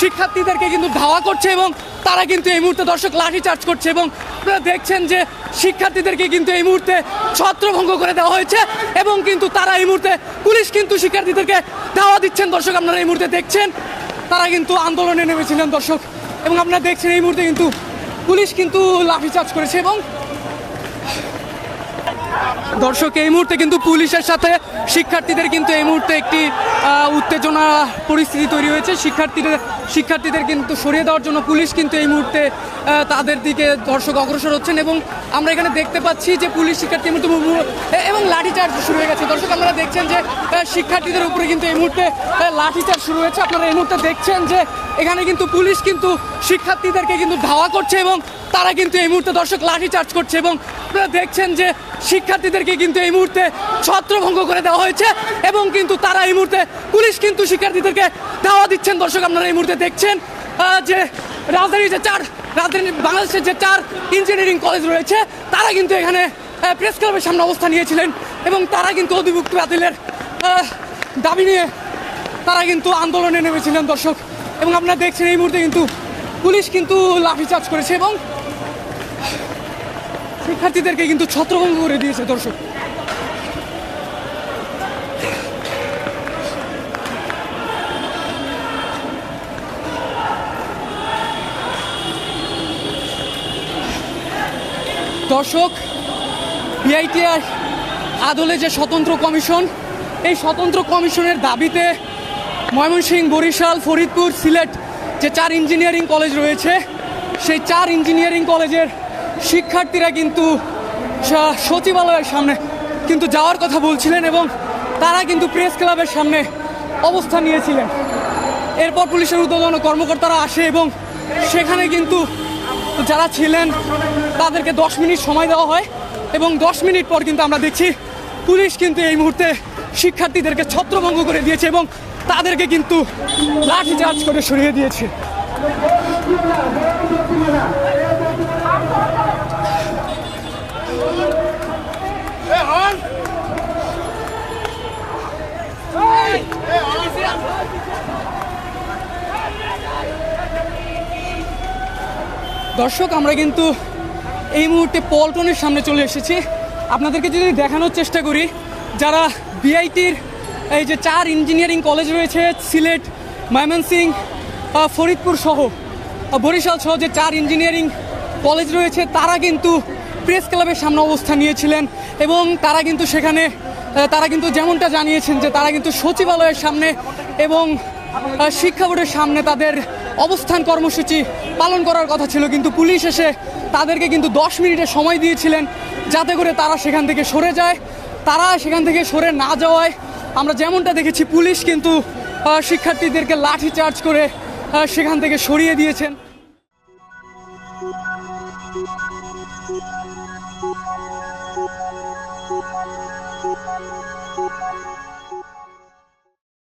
শিক্ষার্থীদেরকে কিন্তু ধাওয়া করছে এবং তারা কিন্তু এই মুহূর্তে দর্শক লাঠি চার্জ করছে এবং দেখছেন যে শিক্ষার্থীদেরকে কিন্তু এই মুহূর্তে ছত্রভঙ্গ করে দেওয়া হয়েছে এবং কিন্তু তারা এই মুহূর্তে পুলিশ কিন্তু শিক্ষার্থীদেরকে ধাওয়া দিচ্ছেন। দর্শক, আপনারা এই মুহূর্তে দেখছেন, তারা কিন্তু আন্দোলনে নেমেছিলেন দর্শক। এবং আপনারা দেখছেন এই মুহূর্তে কিন্তু পুলিশ কিন্তু লাঠিচার্জ করেছে এবং দর্শক, এই মুহূর্তে কিন্তু পুলিশের সাথে শিক্ষার্থীদের কিন্তু এই মুহূর্তে একটি উত্তেজনা পরিস্থিতি তৈরি হয়েছে। শিক্ষার্থীদের শিক্ষার্থীদের কিন্তু সরিয়ে দেওয়ার জন্য পুলিশ কিন্তু এই মুহূর্তে তাদের দিকে দর্শক অগ্রসর হচ্ছেন এবং আমরা এখানে দেখতে পাচ্ছি যে পুলিশ শিক্ষার্থী মধ্যে মু- মু- এবং লাঠিচার্জ শুরু হয়ে গেছে। দর্শক, আপনারা দেখছেন যে শিক্ষার্থীদের উপরে কিন্তু এই মুহূর্তে লাঠিচার্জ শুরু হয়েছে। আপনারা এই মুহূর্তে দেখছেন যে, এখানে কিন্তু পুলিশ কিন্তু শিক্ষার্থীদেরকে কিন্তু ধাওয়া করছে এবং তারা কিন্তু এই মুহূর্তে দর্শক লাঠিচার্জ করছে এবং আপনারা দেখছেন যে শিক্ষার্থীদেরকে কিন্তু এই মুহূর্তে ছত্রভঙ্গ করে দেওয়া হয়েছে এবং কিন্তু তারা এই মুহূর্তে পুলিশ কিন্তু শিক্ষার্থীদেরকে ধাওয়া দিচ্ছেন। দর্শক, আপনারা এই মুহূর্তে দেখছেন যে রাজধানীর যে চার, রাজধানী বাংলাদেশের যে চার ইঞ্জিনিয়ারিং কলেজ রয়েছে, তারা কিন্তু এখানে প্রেস ক্লাবের সামনে অবস্থান নিয়েছিলেন এবং তারা কিন্তু অধিভুক্ত বাতিলের দাবি নিয়ে তারা কিন্তু আন্দোলনে নেমেছিলেন। দর্শক, এবং আপনারা দেখছেন এই মুহূর্তে কিন্তু পুলিশ কিন্তু লাঠিচার্জ করেছে এবং শিক্ষার্থীদেরকে কিন্তু ছত্রভঙ্গ করে দিয়েছে দর্শক। দর্শক বিআইটিআর আদলে যে স্বতন্ত্র কমিশন, এই স্বতন্ত্র কমিশনের দাবিতে ময়মনসিংহ, বরিশাল, ফরিদপুর, সিলেট যে চার ইঞ্জিনিয়ারিং কলেজ রয়েছে, সেই চার ইঞ্জিনিয়ারিং কলেজের শিক্ষার্থীরা কিন্তু সচিবালয়ের সামনে কিন্তু যাওয়ার কথা বলছিলেন এবং তারা কিন্তু প্রেস ক্লাবের সামনে অবস্থান নিয়েছিলেন। এরপর পুলিশের উদ্বোধন কর্মকর্তারা আসে এবং সেখানে কিন্তু যারা ছিলেন, তাদেরকে দশ মিনিট সময় দেওয়া হয় এবং দশ মিনিট পর কিন্তু আমরা দেখছি পুলিশ কিন্তু এই মুহূর্তে শিক্ষার্থীদেরকে ছত্রভঙ্গ করে দিয়েছে এবং তাদেরকে কিন্তু লাঠি চার্জ করে সরিয়ে দিয়েছে। দর্শক, আমরা কিন্তু এই মুহূর্তে পল্টনের সামনে চলে এসেছি। আপনাদেরকে যদি দেখানোর চেষ্টা করি, যারা বিআইটির এই যে চার ইঞ্জিনিয়ারিং কলেজ রয়েছে, সিলেট, ময়মনসিং ফরিদপুর সহ বরিশাল সহ যে চার ইঞ্জিনিয়ারিং কলেজ রয়েছে, তারা কিন্তু প্রেস ক্লাবের সামনে অবস্থান নিয়েছিলেন এবং তারা কিন্তু সেখানে তারা কিন্তু যেমনটা জানিয়েছেন যে তারা কিন্তু সচিবালয়ের সামনে এবং শিক্ষা বোর্ডের সামনে তাদের অবস্থান কর্মসূচি পালন করার কথা ছিল, কিন্তু পুলিশ এসে তাদেরকে কিন্তু দশ মিনিটের সময় দিয়েছিলেন যাতে করে তারা সেখান থেকে সরে যায় তারা সেখান থেকে সরে না যাওয়ায় আমরা যেমনটা দেখেছি, পুলিশ কিন্তু শিক্ষার্থীদেরকে লাঠি চার্জ করে সেখান থেকে সরিয়ে দিয়েছেন